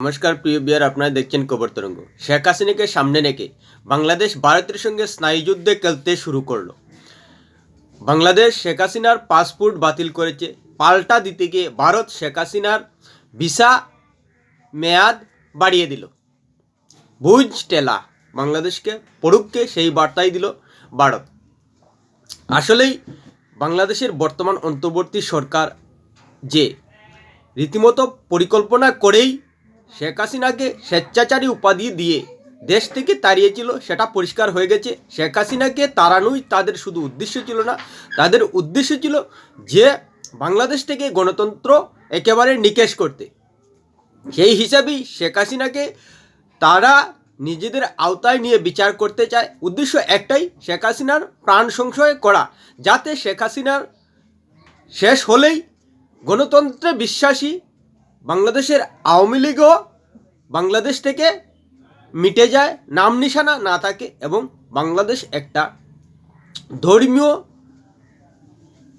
নমস্কার, প্রিয় বিয়ার, আপনারা দেখছেন খবর তরঙ্গ। শেখ হাসিনাকে সামনে রেখে বাংলাদেশ ভারতের সঙ্গে স্নায়ুযুদ্ধে খেলতে শুরু করল। বাংলাদেশ শেখ হাসিনার পাসপোর্ট বাতিল করেছে। পাল্টা দিতে গিয়ে ভারত শেখ হাসিনার ভিসা মেয়াদ বাড়িয়ে দিল। বুঝ টেলা, বাংলাদেশকে পড়ুককে সেই বার্তাই দিল ভারত। আসলেই বাংলাদেশের বর্তমান অন্তর্বর্তী সরকার যে রীতিমতো পরিকল্পনা করেই শেখ হাসিনাকে স্বেচ্ছাচারী উপাধি দিয়ে দেশ থেকে তাড়িয়েছিল, সেটা পরিষ্কার হয়ে গেছে। শেখ হাসিনাকে তাড়ানোই তাদের শুধু উদ্দেশ্য ছিল না, তাদের উদ্দেশ্য ছিল যে বাংলাদেশ থেকে গণতন্ত্র একেবারে নিকেশ করতে। সেই হিসাবেই শেখ হাসিনাকে তারা নিজেদের আওতায় নিয়ে বিচার করতে চায়। উদ্দেশ্য একটাই, শেখ হাসিনার প্রাণ সংশয় করা, যাতে শেখ হাসিনার শেষ হলেই গণতন্ত্রে বিশ্বাসী বাংলাদেশের আওয়ামী লীগও বাংলাদেশ থেকে মিটে যায়, নাম নিশানা না থাকে এবং বাংলাদেশ একটা ধর্মীয়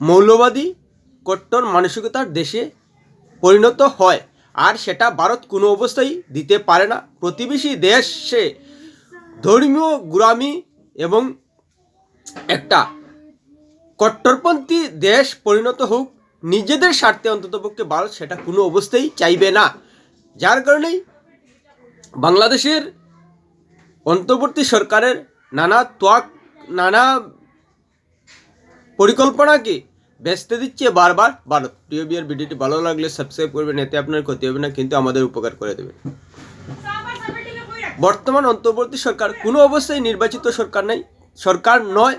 মৌলবাদী কট্টর মানসিকতার দেশে পরিণত হয়। আর সেটা ভারত কোনো অবস্থায় দিতে পারে না। প্রতিবেশী দেশে ধর্মীয় গুরামি এবং একটা কট্টরপন্থী দেশ পরিণত হোক নিজেদের স্বার্থে অন্ততপক্ষে ভারত সেটা কোনো অবস্থায় চাইবে না। যার কারণেই বাংলাদেশের অন্তর্বর্তী সরকারের নানা তোয়াক নানা পরিকল্পনাকে ব্যস্ত দিচ্ছে বারবার ভারত। প্রিয় বিয়ার ভিডিওটি ভালো লাগলে সাবস্ক্রাইব করবেন, এতে আপনার ক্ষতি হবে না, কিন্তু আমাদের উপকার করে দেবে। বর্তমান অন্তর্বর্তী সরকার কোনো অবস্থায় নির্বাচিত সরকার নেই, সরকার নয়,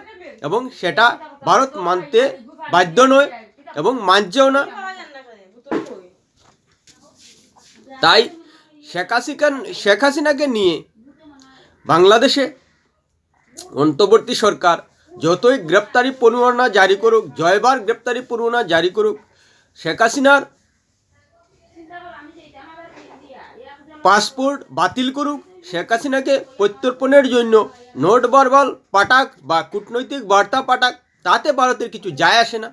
এবং সেটা ভারত মানতে বাধ্য নয়। এবং মানছেও না। তাই শেখ হাসিনা শেখ হাসিনাকে নিয়ে বাংলাদেশে অন্তর্বর্তী সরকার যতই গ্রেপ্তারি পরোয়ানা জারি করুক, জয়বার গ্রেপ্তারি পরোয়ানা জারি করুক, শেখ হাসিনার পাসপোর্ট বাতিল করুক, শেখ হাসিনাকে প্রত্যর্পণের জন্য নোট বারবাল পাঠাক বা কূটনৈতিক বার্তা পাঠাক, তাতে ভারতের কিছু যায় আসে না।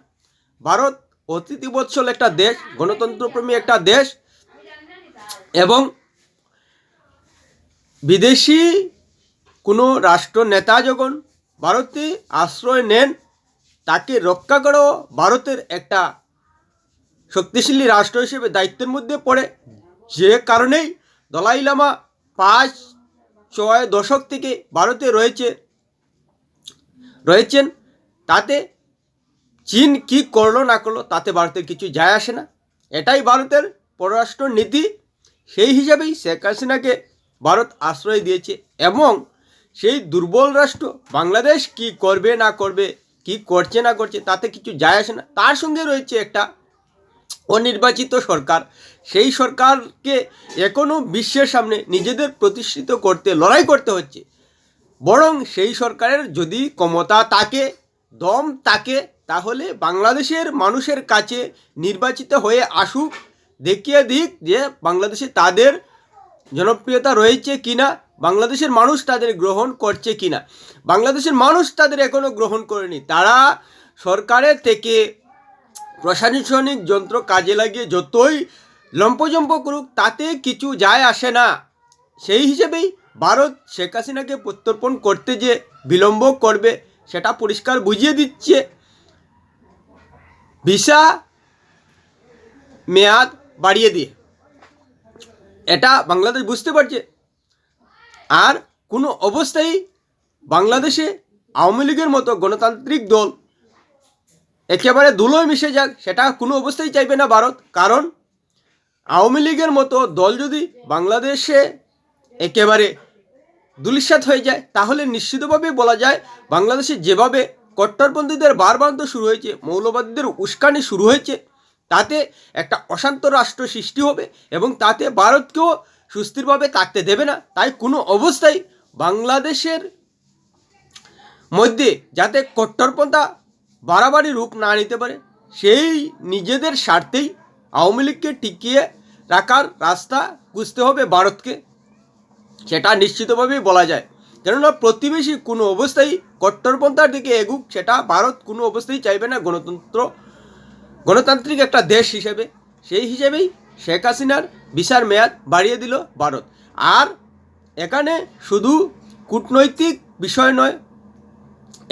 ভারত অতিথিবৎসল একটা দেশ, গণতন্ত্রপ্রেমী একটা দেশ এবং বিদেশি কোনো রাষ্ট্র নেতা যখন ভারতে আশ্রয় নেন, তাকে রক্ষা করাও ভারতের একটা শক্তিশালী রাষ্ট্র হিসেবে দায়িত্বের মধ্যে পড়ে। যে কারণেই দলাই লামা পাঁচ ছয় দশক থেকে ভারতে রয়েছে, রয়েছেন। তাতে চীন কি করল, না করল, তাতে ভারতের কিছু যায় আসে না। এটাই ভারতের পররাষ্ট্র নীতি। সেই হিসাবেই শেখ হাসিনাকে ভারত আশ্রয় দিয়েছে এবং সেই দুর্বল রাষ্ট্র, বাংলাদেশ কি করবে, না করবে, কি করছে, না করছে, তাতে কিছু যায় আসে না। তার সঙ্গে রয়েছে একটা অনির্বাচিত সরকার। সেই সরকারকে এখনও বিশ্বের সামনে নিজেদের প্রতিষ্ঠিত করতে, লড়াই করতে হচ্ছে। বরং সেই সরকারের যদি ক্ষমতা তাকে দম থাকে তাহলে বাংলাদেশের মানুষের কাছে নির্বাচিত হয়ে আসুক, দেখিয়ে দিক যে বাংলাদেশে তাদের জনপ্রিয়তা রয়েছে কিনা, বাংলাদেশের মানুষ তাদের গ্রহণ করছে কিনা। বাংলাদেশের মানুষ তাদের এখনও গ্রহণ করেনি। তারা সরকারের থেকে প্রশাসনিক যন্ত্র কাজে লাগিয়ে যতই লম্পজম্প করুক, তাতে কিছু যায় আসে না। সেই হিসেবেই ভারত শেখ হাসিনাকে প্রত্যর্পণ করতে যে বিলম্ব করবে, সেটা পরিষ্কার বুঝিয়ে দিচ্ছে ভিসা মেয়াদ বাড়িয়ে দিয়ে। এটা বাংলাদেশ বুঝতে পারছে। আর কোনো অবস্থায় বাংলাদেশে আওয়ামী লীগের মতো গণতান্ত্রিক দল একেবারে ধুলোয় মিশে যাক, সেটা কোনো অবস্থায় চাইবে না ভারত। কারণ আওয়ামী লীগের মতো দল যদি বাংলাদেশে একেবারে দুলিশ্বাত হয়ে যায়, তাহলে নিশ্চিতভাবে বলা যায় বাংলাদেশে যেভাবে কট্টরপন্থীদের বারবান্ত শুরু হয়েছে, মৌলবাদীদের উস্কানি শুরু হয়েছে। তাতে একটা অশান্ত রাষ্ট্র সৃষ্টি হবে এবং তাতে ভারতকেও সুস্থিরভাবে থাকতে দেবে না। তাই কোনো অবস্থায় বাংলাদেশের মধ্যে যাতে কট্টরপন্থা বাড়াবাড়ি রূপ না নিতে পারে, সেই নিজেদের স্বার্থেই আওয়ামী লীগকে টিকিয়ে রাখার রাস্তা খুঁজতে হবে ভারতকে। সেটা নিশ্চিতভাবেই বলা যায়। কেননা প্রতিবেশী কোনো অবস্থায় কট্টরপন্থার দিকে এগুক, সেটা ভারত কোনো অবস্থায় চাইবে না গণতন্ত্র, গণতান্ত্রিক একটা দেশ হিসেবে। সেই হিসেবেই শেখ হাসিনার বিচার মেয়াদ বাড়িয়ে দিল ভারত। আর এখানে শুধু কূটনৈতিক বিষয় নয়,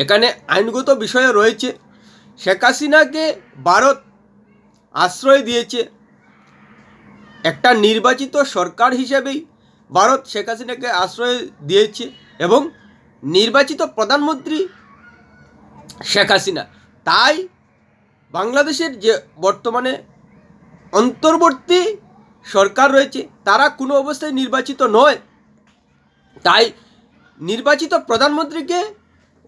এখানে আইনগত বিষয় রয়েছে। শেখ হাসিনাকে ভারত আশ্রয় দিয়েছে একটা নির্বাচিত সরকার হিসেবেই। ভারত শেখ হাসিনাকে আশ্রয় দিয়েছে। এবং নির্বাচিত প্রধানমন্ত্রী শেখ হাসিনা। তাই বাংলাদেশের যে বর্তমানে অন্তর্বর্তী সরকার রয়েছে, তারা কোনো অবস্থায় নির্বাচিত নয়। তাই নির্বাচিত প্রধানমন্ত্রীকে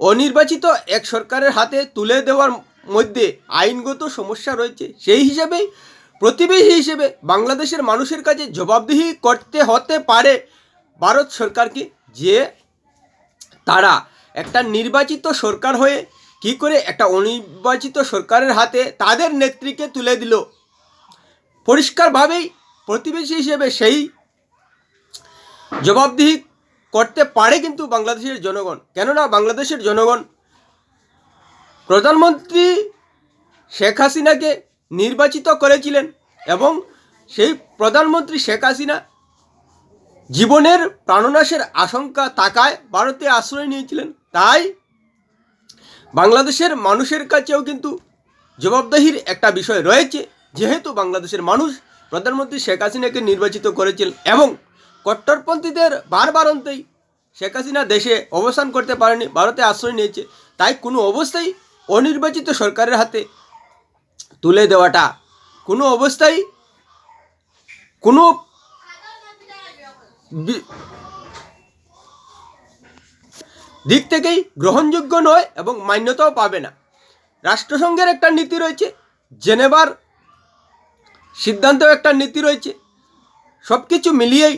অনির্বাচিত এক সরকারের হাতে তুলে দেওয়ার মধ্যে আইনগত সমস্যা রয়েছে। সেই হিসাবেই প্রতিবেশী হিসেবে বাংলাদেশের মানুষের কাছে জবাবদিহি করতে হতে পারে ভারত সরকারকে, যে তারা একটা নির্বাচিত সরকার হয়ে কি করে একটা অনির্বাচিত সরকারের হাতে তাদের নেত্রীকে তুলে দিল। পরিষ্কারভাবেই প্রতিবেশী হিসেবে সেই জবাবদিহি করতে পারে কিন্তু বাংলাদেশের জনগণ। কেননা বাংলাদেশের জনগণ প্রধানমন্ত্রী শেখ হাসিনাকে নির্বাচিত করেছিলেন এবং সেই প্রধানমন্ত্রী শেখ হাসিনা জীবনের প্রাণনাশের আশঙ্কা তাকায় ভারতে আশ্রয় নিয়েছিলেন। তাই বাংলাদেশের মানুষের কাছেও কিন্তু জবাবদাহির একটা বিষয় রয়েছে। যেহেতু বাংলাদেশের মানুষ প্রধানমন্ত্রী শেখ হাসিনাকে নির্বাচিত করেছিলেন এবং কট্টরপন্থীদের বারবারন্তেই শেখ হাসিনা দেশে অবস্থান করতে পারেনি, ভারতে আশ্রয় নিয়েছে। তাই কোনো অবস্থায় অনির্বাচিত সরকারের হাতে তুলে দেওয়াটা, কোনো অবস্থায় কোনো দিক থেকেই গ্রহণযোগ্য নয় এবং মান্যতাও পাবে না। রাষ্ট্রসংঘের একটা নীতি রয়েছে, জেনেভার সিদ্ধান্তেও একটা নীতি রয়েছে। সব কিছু মিলিয়েই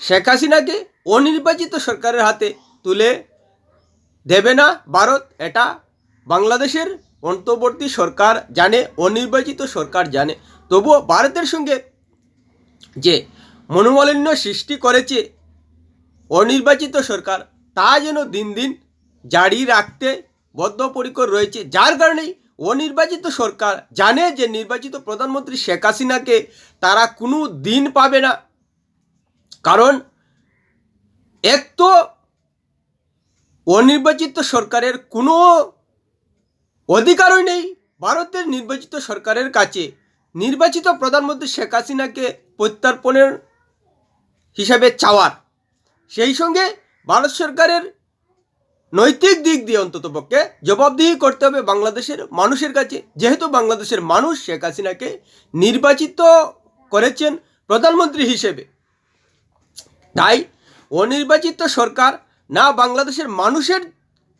শেখ হাসিনাকে অনির্বাচিত সরকারের হাতে তুলে দেবে না ভারত। এটা বাংলাদেশের অন্তর্বর্তী সরকার জানে, অনির্বাচিত সরকার জানে। তবুও ভারতের সঙ্গে যে মনোমালিন্য সৃষ্টি করেছে অনির্বাচিত সরকার। তা যেন দিন দিন জারি রাখতে বদ্ধপরিকর রয়েছে। যার কারণেই অনির্বাচিত সরকার জানে যে নির্বাচিত প্রধানমন্ত্রী শেখ হাসিনাকে তারা কোনো দিন পাবে না। কারণ এক তো অনির্বাচিত সরকারের কোনো অধিকারই নেই ভারতের নির্বাচিত সরকারের কাছে। নির্বাচিত প্রধানমন্ত্রী শেখ হাসিনাকে প্রত্যর্পণের হিসাবে চাওয়ার। সেই সঙ্গে ভারত সরকারের নৈতিক দিক দিয়ে অন্তত পক্ষে জবাবদিহি করতে হবে বাংলাদেশের মানুষের কাছে। যেহেতু বাংলাদেশের মানুষ শেখ হাসিনাকে নির্বাচিত করেছেন প্রধানমন্ত্রী হিসেবে। তাই অনির্বাচিত সরকার না বাংলাদেশের মানুষের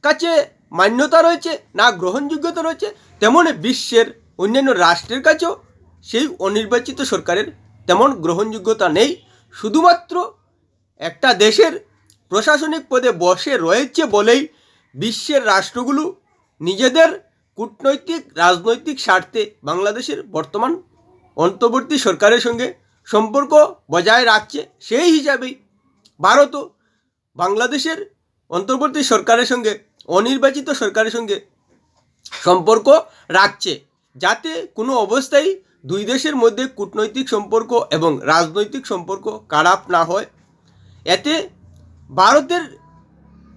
কাছে মান্যতা রয়েছে, না গ্রহণযোগ্যতা রয়েছে, তেমন বিশ্বের অন্যান্য রাষ্ট্রের কাছেও সেই অনির্বাচিত সরকারের তেমন গ্রহণযোগ্যতা নেই। শুধুমাত্র একটা দেশের প্রশাসনিক পদে বসে রয়েছে বলেই বিশ্বের রাষ্ট্রগুলো নিজেদের কূটনৈতিক, রাজনৈতিক স্বার্থে বাংলাদেশের বর্তমান অন্তর্বর্তী সরকারের সঙ্গে সম্পর্ক বজায় রাখছে। সেই হিসাবেই ভারতও বাংলাদেশের অন্তর্বর্তী সরকারের সঙ্গে, অনির্বাচিত সরকারের সঙ্গে সম্পর্ক রাখছে। যাতে কোনো অবস্থায় দুই দেশের মধ্যে কূটনৈতিক সম্পর্ক এবং রাজনৈতিক সম্পর্ক খারাপ না হয়। এতে ভারতের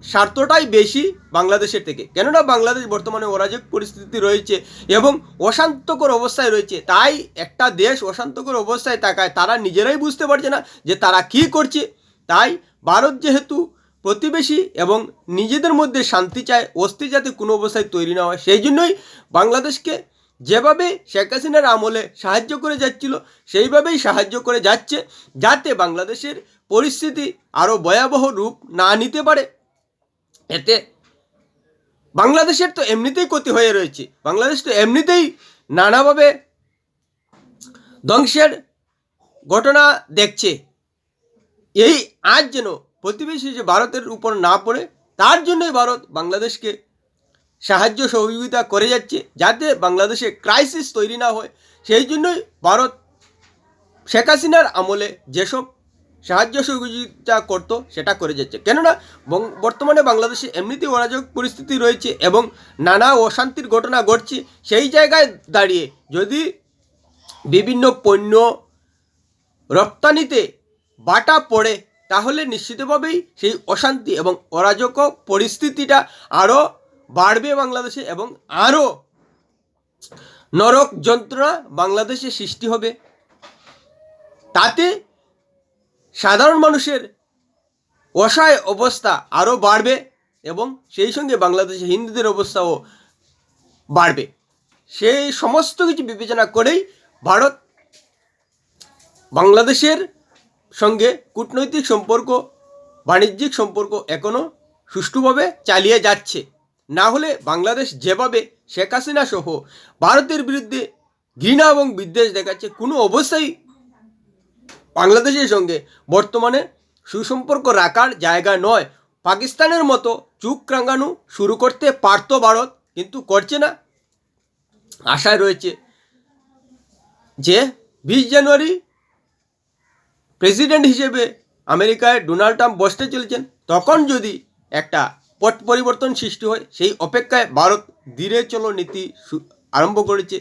স্বার্থটাই বেশি বাংলাদেশের থেকে। কেননা বাংলাদেশ বর্তমানে অরাজক পরিস্থিতি রয়েছে এবং অশান্তকর অবস্থায় রয়েছে। তাই একটা দেশ অশান্তকর অবস্থায় তাকায় তারা নিজেরাই বুঝতে পারছে না যে তারা কী করছে। তাই ভারত যেহেতু প্রতিবেশী এবং নিজেদের মধ্যে শান্তি চায়, অস্থির যাতে কোনো অবস্থায় তৈরি না হয়, সেই জন্যই বাংলাদেশকে যেভাবে শেখ হাসিনার আমলে সাহায্য করে যাচ্ছিল, সেইভাবেই সাহায্য করে যাচ্ছে যাতে বাংলাদেশের পরিস্থিতি আরও ভয়াবহ রূপ না নিতে পারে। এতে বাংলাদেশের তো এমনিতেই ক্ষতি হয়ে রয়েছে। বাংলাদেশ তো এমনিতেই নানাভাবে ধ্বংসের ঘটনা দেখছে। এই আজ যেন প্রতিবেশী যে ভারতের উপর না পড়ে, তার জন্যই ভারত বাংলাদেশকে সাহায্য সহযোগিতা করে যাচ্ছে যাতে বাংলাদেশে ক্রাইসিস তৈরি না হয়। সেই জন্যই ভারত শেখ হাসিনার আমলে যেসব সাহায্য সহযোগিতা করতো সেটা করে যাচ্ছে। কেননা বর্তমানে বাংলাদেশে এমনিতেই অরাজক পরিস্থিতি রয়েছে এবং নানা অশান্তির ঘটনা ঘটছে। সেই জায়গায় দাঁড়িয়ে যদি বিভিন্ন পণ্য রপ্তানিতে বাটা পড়ে, তাহলে নিশ্চিতভাবেই সেই অশান্তি এবং অরাজক পরিস্থিতিটা আরও বাড়বে বাংলাদেশে এবং আরও নরক যন্ত্রণা বাংলাদেশে সৃষ্টি হবে। তাতে সাধারণ মানুষের অসহায় অবস্থা আরও বাড়বে এবং সেই সঙ্গে বাংলাদেশে হিন্দুদের অবস্থাও বাড়বে। সেই সমস্ত কিছু বিবেচনা করেই ভারত বাংলাদেশের সঙ্গে কূটনৈতিক সম্পর্ক, বাণিজ্যিক সম্পর্ক এখনও সুষ্ঠুভাবে চালিয়ে যাচ্ছে। না হলে বাংলাদেশ যেভাবে শেখ হাসিনা সহ ভারতের বিরুদ্ধে ঘৃণা এবং বিদ্বেষ দেখাচ্ছে, কোনো অবস্থায় বাংলাদেশের সঙ্গে বর্তমানে সুসম্পর্ক রাখার জায়গা নয়। পাকিস্তানের মতো চুক রাঙানো শুরু করতে পারত ভারত, কিন্তু করছে না। আশায় রয়েছে যে বিশ জানুয়ারি প্রেসিডেন্ট হিসেবে আমেরিকায় ডোনাল্ড ট্রাম্প বসতে চলেছেন, তখন যদি একটা পট পরিবর্তন সৃষ্টি হয়, সেই অপেক্ষায় ভারত ধীরে চলো নীতি আরম্ভ করেছে।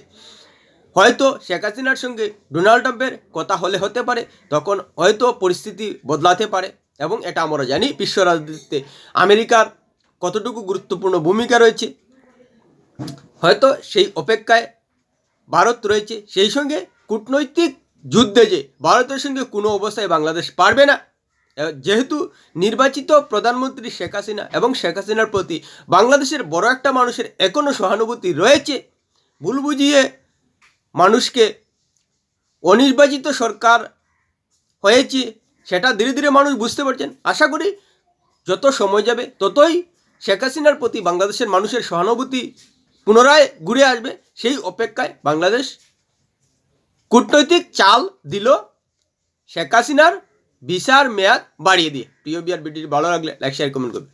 হয়তো শেখ হাসিনার সঙ্গে ডোনাল্ড ট্রাম্পের কথা হলে হতে পারে, তখন হয়তো পরিস্থিতি বদলাতে পারে এবং এটা আমরা জানি বিশ্ব রাজনীতিতে আমেরিকার কতটুকু গুরুত্বপূর্ণ ভূমিকা রয়েছে। হয়তো সেই অপেক্ষায় ভারত রয়েছে, সেই সঙ্গে কূটনৈতিক যুদ্ধে যে ভারতের সঙ্গে কোনো অবস্থায় বাংলাদেশ পারবে না যেহেতু নির্বাচিত প্রধানমন্ত্রী শেখ হাসিনা এবং শেখ হাসিনার প্রতি বাংলাদেশের বড় একটা মানুষের এখনও সহানুভূতি রয়েছে, ভুল বুঝিয়ে মানুষকে অনির্বাচিত সরকার হয়েছে, সেটা ধীরে ধীরে মানুষ বুঝতে পারছেন। আশা করি যত সময় যাবে ততই শেখ হাসিনার প্রতি বাংলাদেশের মানুষের সহানুভূতি পুনরায় ঘুরে আসবে। সেই অপেক্ষায় বাংলাদেশ কূটনৈতিক চাল দিল শেখ হাসিনার ভিসার মেয়াদ বাড়িয়ে দিয়ে। প্রিয় বিয়ার ভিডিওটি ভালো লাগলে লাইক শেয়ার কমেন্ট করবে।